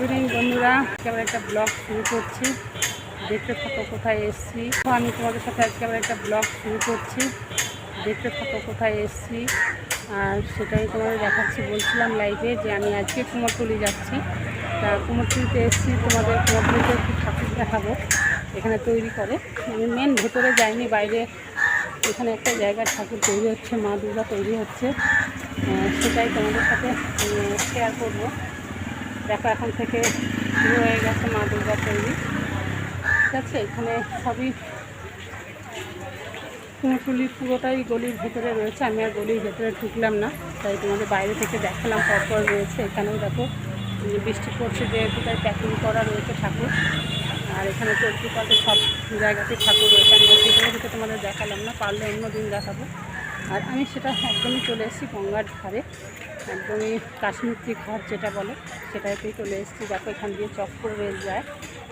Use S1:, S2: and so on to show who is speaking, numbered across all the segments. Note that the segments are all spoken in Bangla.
S1: ইভিনিং বন্ধুরা। আবার একটা ব্লগ শুরু করছি। দেখতে থাকো কোথায় এসছি। আমি তোমাদের সাথে আজকে আবার একটা ব্লগ শুরু করছি। দেখতে থাকো কোথায় এসছি। আর সেটাই তোমাদের দেখাচ্ছি, বলছিলাম লাইভে যে আমি আজকে কুমোরটুলি যাচ্ছি। তা কুমোরটুলিতে এসছি, তোমাদের, কুমোরটুলিতে একটু ঠাকুর দেখাবো। এখানে তৈরি করে। আমি মেন ভেতরে যাইনি, বাইরে এখানে একটা জায়গার ঠাকুর তৈরি হচ্ছে, মা দুর্গা তৈরি হচ্ছে। সেটাই তোমাদের সাথে শেয়ার করব। দেখো, এখন থেকে শুরু হয়ে গেছে মা দুর্গা তৈরি। ঠিক আছে, এখানে সবই কুমোরটুলি পুরোটাই গলির ভেতরে রয়েছে। আমি আর গলির ভেতরে ঢুকলাম না, তাই তোমাদের বাইরে থেকে দেখালাম পরপর রয়েছে। এখানেও দেখো বৃষ্টি পড়ছে যেহেতু, তাই প্যাকিং করা রয়েছে ঠাকুর। আর এখানে চলতি সব জায়গাতেই ঠাকুর রয়েছে। আমি সেগুলো থেকে তোমাদের দেখালাম না, পারলে অন্য দিন দেখাবো। আর আমি সেটা একদমই চলে এসেছি গঙ্গার ধারে। একদমই কাশ্মীরি ঘাট যেটা বলে, সেটাতেই চলে এসেছি। দেখো, এখান দিয়ে চক্কর রেল যায়।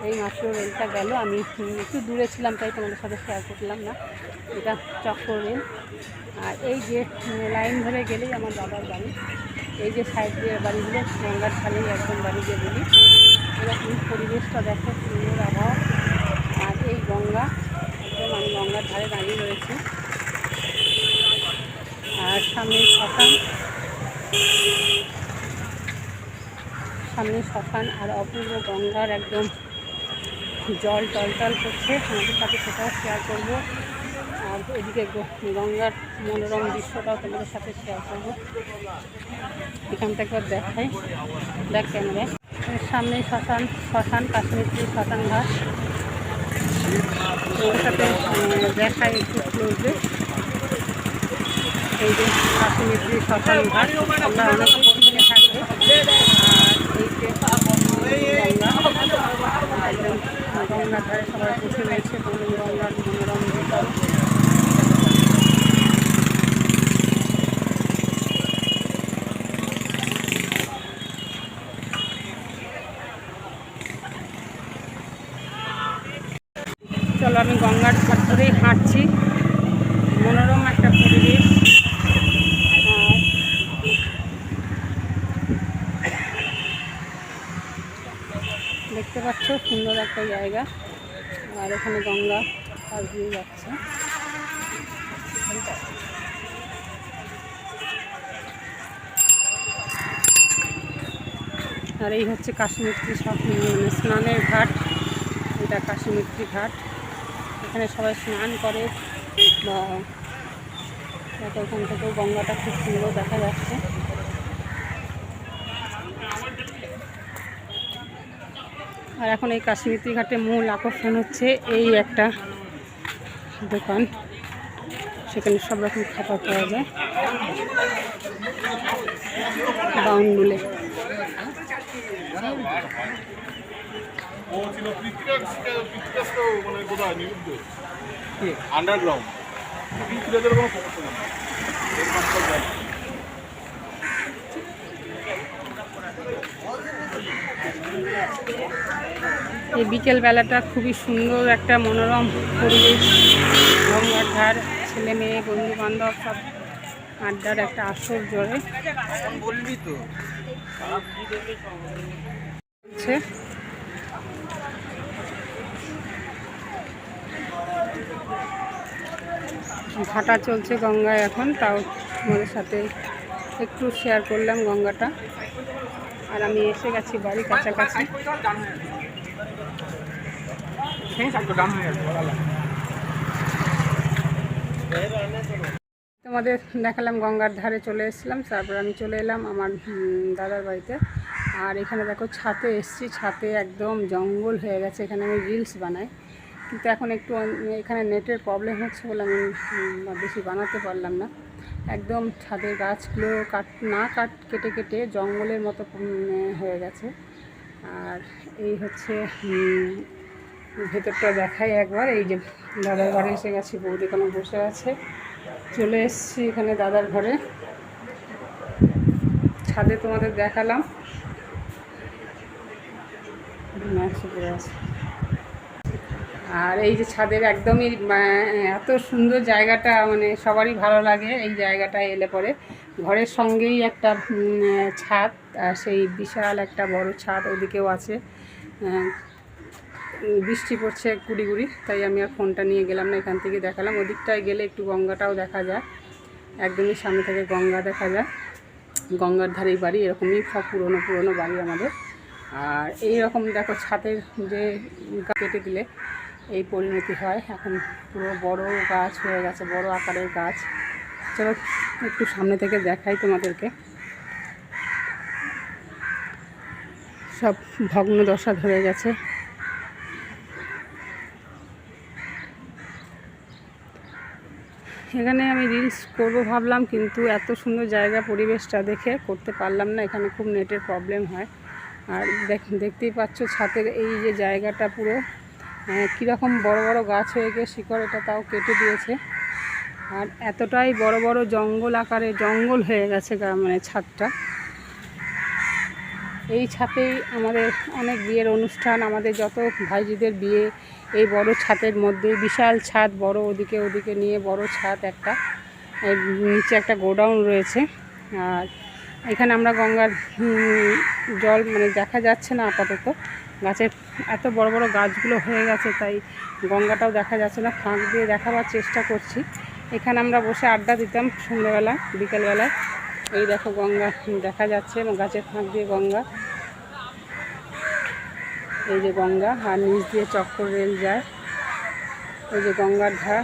S1: এই মাত্র রেলটা গেল। আমি একটু দূরে ছিলাম, তাই তোমাদের সাথে শেয়ার করলাম না। এটা চক্কর রেল। আর এই যে লাইন ধরে গেলেই আমার বাবার বাড়ি। এই যে সাইড দিয়ে বাড়িগুলো, গঙ্গার ধারেই একদম বাড়ি দিয়ে বলি এরকম পরিবেশটা দেখো, সুন্দর আবহাওয়া আর এই গঙ্গা একদম আমি গঙ্গার ধারে দাঁড়িয়ে রয়েছি আর সামনে শ্মশান সামনে আর অপূর্ব গঙ্গার একদম জল টলটল করছে। আমাদের সাথে সেটাও শেয়ার করব। আর এদিকে গঙ্গার মনোরম দৃশ্যটাও তোমাদের সাথে শেয়ার করব। এখান থেকে দেখাই। দেখ ক্যামেরায়। সামনেই শ্মশান শ্মশান, কাশ্মীর শ্মশান ঘাট। সাথে দেখাই একটু ক্লোজে এই যে কাশ্মীর শ্মশান ঘাট। আমরা অনেক থাকবে। আর এই যে গঙ্গার ধারে সবাই বসে রয়েছে মনোরম দৃশ্য চলো আমি গঙ্গার ঘাট ধরেই হাঁটছি মনোরম একটা পরিবেশ আর দেখতে পাচ্ছ সুন্দর একটা জায়গা। আর এখানে গঙ্গা পাশ দিয়ে যাচ্ছে আর এই হচ্ছে কাশ্মীরটি সব মানে স্নানের ঘাট। এটা কাশ্মীরটি ঘাট। এখানে সবাই স্নান করে। বা এখান থেকেও গঙ্গাটা খুব সুন্দর দেখা যাচ্ছে। আর এখন এই কাশ্মীরটি ঘাটে মূল আকর্ষণ হচ্ছে এই একটা দোকান। সেখানে সব রকম খাবার পাওয়া যায়। বাউন্ডুলে
S2: আন্ডারগ্রাউন্ড কোনো সমস্যা নেই এর মাত্র যায়।
S1: এই বিকেলবেলাটা খুবই সুন্দর একটা মনোরম পরিবেশ। গঙ্গার ধার ছেলে মেয়ে বন্ধু বান্ধব সব আড্ডার একটা আসর জোরে।
S2: বলবি তো
S1: হাঁটা চলছে গঙ্গায় এখন, তাও তোমাদের সাথে একটু শেয়ার করলাম গঙ্গাটা। আর আমি এসে গেছি বাড়ি কাছাকাছি। তোমাদের দেখালাম গঙ্গার ধারে চলে এসেছিলাম, তারপর আমি চলে এলাম আমার দাদার বাড়িতে। আর এখানে দেখো ছাতে এসছি, ছাতে একদম জঙ্গল হয়ে গেছে, এখানে আমি রিলস বানাই। কিন্তু এখন একটু এখানে নেটের প্রবলেম হচ্ছে বলে আমি বেশি বানাতে পারলাম না। একদম ছাদের গাছগুলো কাট, না কাট, কেটে কেটে জঙ্গলের মতো হয়ে গেছে। আর এই হচ্ছে ভেতরটা দেখাই একবার। এই যে দাদার ঘরে এসে গেছি, বৌদি কোনো বসে আছে। চলে এসেছি এখানে দাদার ঘরে। ছাদে তোমাদের দেখালাম। আর এই যে ছাদের একদমই এত সুন্দর জায়গাটা মানে সবারই ভালো লাগে এই জায়গাটা এলে পরে। ঘরের সঙ্গেই একটা ছাদ, আর সেই বিশাল একটা বড় ছাদ ওদিকেও আছে। বৃষ্টি পড়ছে কুড়ি কুড়ি, তাই আমি আর ফোনটা নিয়ে গেলাম না, এখান থেকে দেখালাম। ওদিকটায় গেলে একটু গঙ্গাটাও দেখা যায়, একদমই সামনে থেকে গঙ্গা দেখা যায়। গঙ্গার ধারেই বাড়ি, এরকমই সব পুরনো পুরনো বাড়ি আমাদের। আর এই রকম দেখো ছাদের যে কেটে দিলে, এই পরিণতি হয়। এখন পুরো বড় গাছ হয়ে গেছে, বড় আকারের গাছ। চলো, একটু সামনে থেকে দেখাই তোমাদেরকে। সব ভগ্ন দশা ধরে গেছে। এখানে আমি রিলস করব ভাবলাম, কিন্তু এত সুন্দর জায়গা পরিবেশটা দেখে করতে পারলাম না, এখানে খুব নেটের প্রবলেম হয়। আর দেখ, দেখতেই পাচ্ছ ছাতের এই যে জায়গাটা পুরো কীরকম বড় বড় গাছ হয়ে গিয়ে শিকড় এটা তাও কেটে দিয়েছে। আর এতটাই বড় বড় জঙ্গল আকারে জঙ্গল হয়ে গেছে মানে ছাদটা। এই ছাতেই আমাদের অনেক বিয়ের অনুষ্ঠান, আমাদের যত ভাইজিদের বিয়ে, এই বড় ছাদের মধ্যে বিশাল ছাদ, বড় ওদিকে ওদিকে নিয়ে বড় ছাদ একটা নিচে একটা গোডাউন রয়েছে। আর এখানে আমরা গঙ্গার জল মানে দেখা যাচ্ছে না আপাতত। গাছের এত বড় বড় গাছগুলো হয়ে গেছে, তাই গঙ্গাটাও দেখা যাচ্ছে না। ফাঁক দিয়ে দেখাবার চেষ্টা করছি। এখানে আমরা বসে আড্ডা দিতাম সন্ধ্যেবেলা বিকেলবেলায়। এই দেখো গঙ্গা, দেখা যাচ্ছে এবং গাছের ফাঁক দিয়ে গঙ্গা। এই যে গঙ্গা, আর নিচ দিয়ে চক্কর রেল যায়। এই যে গঙ্গার ধার।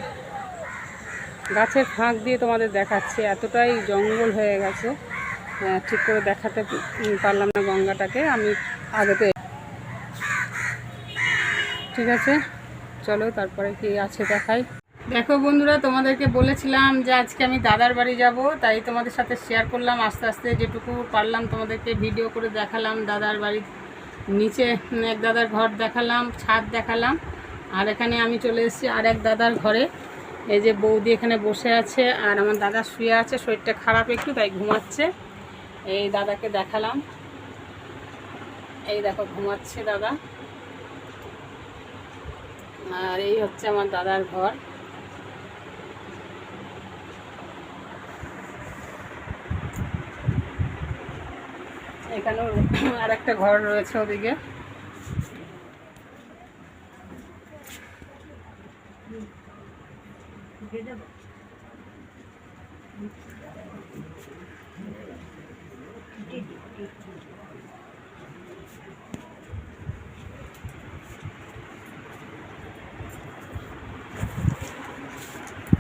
S1: গাছের ফাঁক দিয়ে তোমাদের দেখাচ্ছে, এতটাই জঙ্গল হয়ে গেছে। ঠিক করে দেখাতে পারলাম না গঙ্গাটাকে, আমি আগেতে ঠিক আছে, চলো তারপরে কি আছে দেখাই। দেখো বন্ধুরা, তোমাদেরকে বলেছিলাম যে আজকে আমি দাদার বাড়ি যাব, তাই তোমাদের সাথে শেয়ার করলাম। আস্তে আস্তে যেটুকু পারলাম তোমাদেরকে ভিডিও করে দেখালাম, দাদার বাড়ির নিচে এক দাদার ঘর দেখালাম, ছাদ দেখালাম। আর এখানে আমি চলে এসেছি আর এক দাদার ঘরে। এই যে বৌদি এখানে বসে আছে, আর আমার দাদা শুয়ে আছে, শরীরটা খারাপ একটু, তাই ঘুমাচ্ছে। এই দাদাকে দেখালাম। এই দেখো, ঘুমাচ্ছে দাদা। আর এই হচ্ছে আমার দাদার ঘর। এখানেও আর একটা ঘর রয়েছে ওদিকে।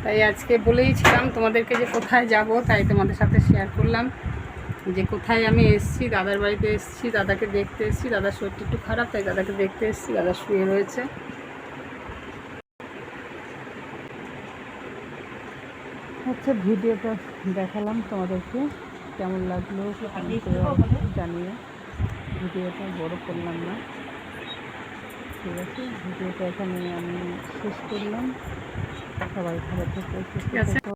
S1: তাই আজকে বলেইছিলাম তোমাদেরকে যে কোথায় যাব, তাই তোমাদের সাথে শেয়ার করলাম। যে কোথায় আমি এসেছি, দাদার বাড়িতে এসেছি, দাদাকে দেখতে এসেছি, দাদার শরীরটা একটু খারাপ, তাই দাদাকে দেখতে এসেছি, দাদা শুয়ে রয়েছে। আচ্ছা ভিডিওটা দেখালাম তোমাদেরকে, কেমন লাগল জানিয়ে ভিডিওটা বড় করলাম না। ঠিক আছে, ভিডিওটা এখানে আমি শেষ করলাম। সবাই ভালো।
S2: থেকো।